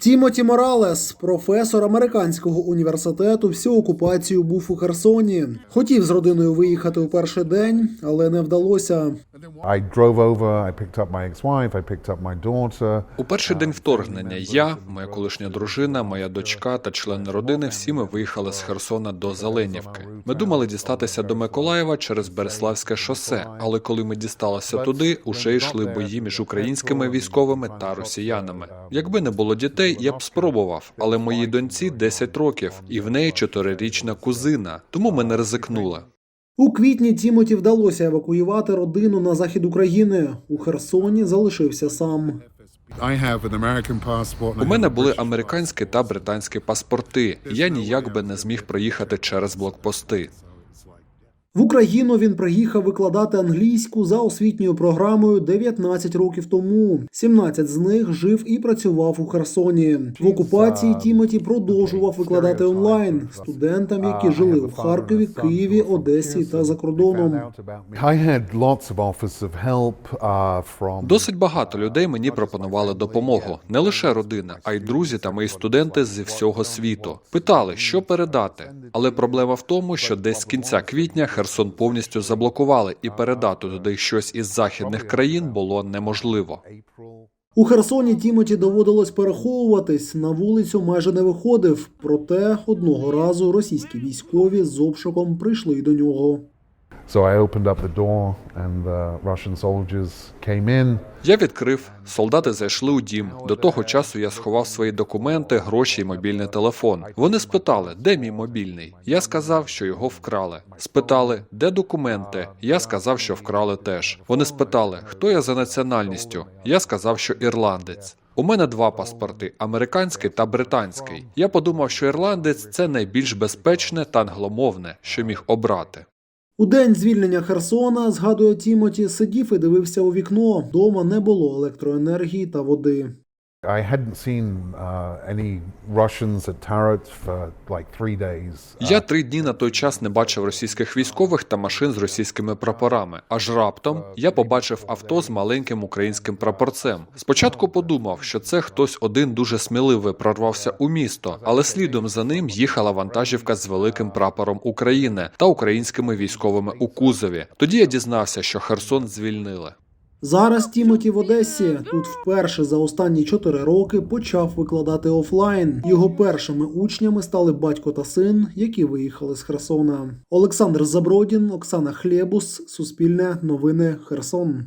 Тімоті Моралес, професор американського університету, всю окупацію був у Херсоні. Хотів з родиною виїхати у перший день, але не вдалося. I drove over, I picked up my ex-wife, I picked up my daughter. У перший день вторгнення я, моя колишня дружина, моя дочка та члени родини всі ми виїхали з Херсона до Зеленівки. Ми думали дістатися до Миколаєва через Береславське шосе, але коли ми дісталися туди, уже йшли бої між українськими військовими та росіянами. Якби не було дітей, я б спробував, але моїй доньці 10 років, і в неї чотирирічна кузина, тому ми не ризикнули. У квітні Тімоті вдалося евакуювати родину на захід України. У Херсоні залишився сам. У мене були американські та британські паспорти. Я ніяк би не зміг проїхати через блокпости. В Україну він приїхав викладати англійську за освітньою програмою 19 років тому. 17 з них жив і працював у Херсоні. В окупації Тімоті продовжував викладати онлайн студентам, які жили у Харкові, Києві, Одесі та за кордоном. Uh, Досить багато людей мені пропонували допомогу, не лише родина, а й друзі та мої студенти зі всього світу. Питали, що передати. Але проблема в тому, що десь з кінця квітня Херсон повністю заблокували, і передати туди щось із західних країн було неможливо. У Херсоні Тімоті доводилось переховуватись. На вулицю майже не виходив. Проте одного разу російські військові з обшуком прийшли до нього. Я відкрив, солдати зайшли у дім. До того часу я сховав свої документи, гроші і мобільний телефон. Вони спитали, де мій мобільний. Я сказав, що його вкрали. Спитали, де документи. Я сказав, що вкрали теж. Вони спитали, хто я за національністю. Я сказав, що ірландець. У мене два паспорти американський та британський. Я подумав, що ірландець це найбільш безпечне та англомовне, що міг обрати. У день звільнення Херсона, згадує Тімоті, сидів і дивився у вікно. Дома не було електроенергії та води. I hadn't seen any Russians at Tarot for like three days. Я три дні на той час не бачив російських військових та машин з російськими прапорами. Аж раптом я побачив авто з маленьким українським прапорцем. Спочатку подумав, що це хтось один дуже сміливий прорвався у місто, але слідом за ним їхала вантажівка з великим прапором України та українськими військовими у кузові. Тоді я дізнався, що Херсон звільнили. Зараз Тімоті в Одесі тут вперше за останні чотири роки почав викладати офлайн. Його першими учнями стали батько та син, які виїхали з Херсона. Олександр Забродін, Оксана Хлєбус, Суспільне новини Херсон.